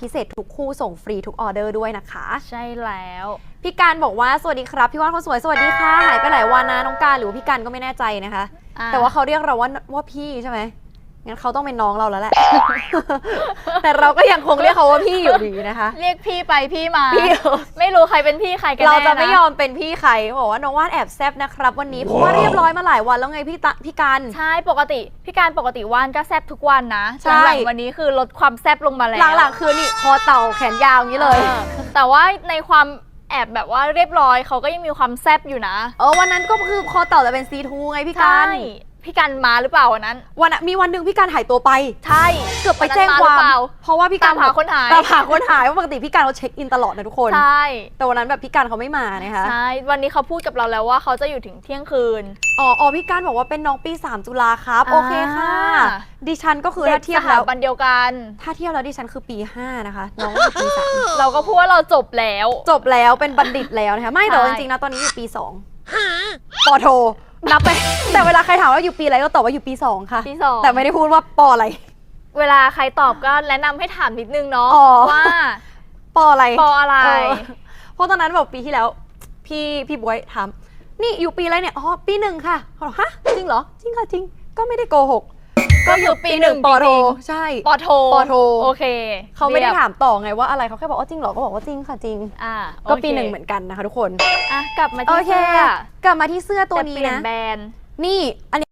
พิเศษทุกคู่ส่งฟรีทุกออเดอร์ด้วยนะคะ ใช่แล้ว พี่การบอกว่าสวัสดีครับ พี่ว่านคนสวยสวัสดีค่ะ หายไปหลายวันนะน้องการหรือว่าพี่การก็ไม่แน่ใจนะคะอะแต่ว่าเขาเรียกเราว่าว่าพี่ใช่ไหม งั้นเขาต้องเป็นน้องเราแล้วแหละ แต่เราก็ยังคงเรียกเขาว่าพี่อยู่ดีนะคะ เรียกพี่ไปพี่มา พี่ ไม่รู้ใครเป็นพี่ใครกันเราแน่จะไม่นยอมเป็นพี่ใครบอกว่าน้องว่านแอบแซบนะครับวันนี้เพราะว่าเรียบร้อยมาหลายวันแล้วไงพี่ตะพี่การใช่ปกติพี่การปกติว่านก็แซบทุกวันนะใช่หลังๆวันนี้คือลดความแซบลงมาแล้วหลังๆคือนี่คอเต่าแขนยาวอย่างนี้เลยออแต่ว่าในความแอบแบบว่าเรียบร้อยเขาก็ยังมีความแซบอยู่นะเออวันนั้นก็คือคอเต่าแต่เป็นซีทูไงพี่การใช่ พี่การมาหรือเปล่าวันนั้น วันน่ะมีวันหนึ่งพี่การหายตัวไป ใช่ เกือบไปแจ้งความนนั้นหรือเปล่เพราะว่าพี่การตามหาคนหาย ตามหาคนหายเพราะปกติพี่การเขาเช็คอินตลอดนะทุกคน ใช่แต่วันนั้นแบบพี่การเขาไม่มานะคะ ใช่วันนี้เขาพูดกับเราแล้วว่าเขาจะอยู่ถึงเที่ยงคืน อ๋ออ๋อพี่การบอกว่าเป็นน้องปี 3 จุฬาครับอ่าโอเคค่ะดิฉันก็คือเด็ถ้ากเทียบสแล้ถาว บันเดียวกัน ถ้าเทียบแล้วดิฉันคือปี 5 นะคะ น้องคือปีสามเราก็พูดว่าเราจบแล้วจบแล้วเป็นบัณฑิตแล้วนะคะ ไม่แต่ว่าจใช่ริงๆนะตอนนี้อยู่ปี 2ปอโท นับไป แต่เวลาใครถามว่าอยู่ปีอะไรก็ตอบว่าอยู่ปี2ค่ะ ปีสอง แต่ไม่ได้พูดว่าปออะไร เวลาใครตอบก็แนะนำให้ถามนิดนึงเนาะอ๋อ ว่าปออะไรปออะไรเออเพราะตอนนั้นแบบปีที่แล้ว พี่พี่บวยถาม นี่อยู่ปีอะไรเนี่ย อ๋อ ปีหนึ่งค่ะเขาบอกฮะ จริงเหรอ จริงค่ะจริง ก็ไม่ได้โกหก ก็อยู่ปีหนึ่งปอโทจริงใช่ปอโทปอโท โอเคเขาไม่ได้รียบถามต่อไงว่าอะไรเขาแค่บอกว่าจริงเหรอก็บอกว่าจริงค่ะจริงอ่าก็โคปีหนึ่งเหมือนกันนะคะทุกคนอะกลับมาโอที่เคเสื้อกลับมาที่เสื้อตัวแต่นี้เปลี่ยนนะแบรนด์นี่อันนี้